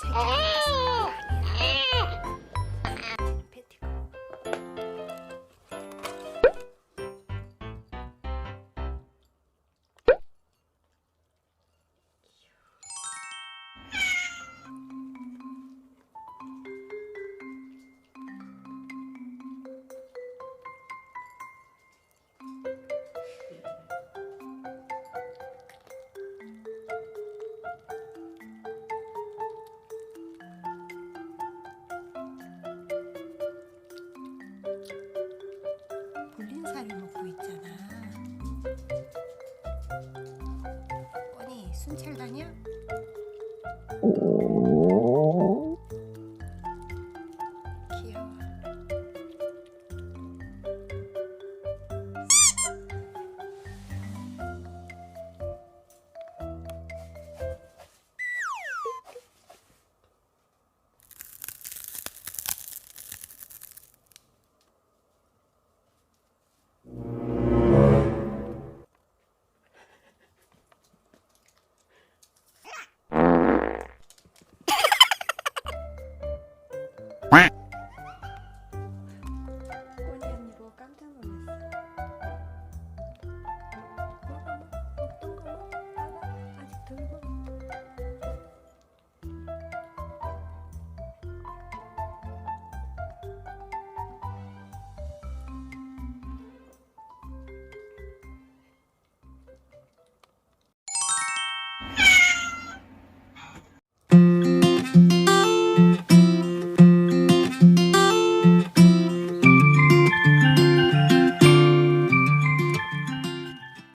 Classic. 순찰을 먹고 있잖아. 뻔히 순찰 다녀? 오,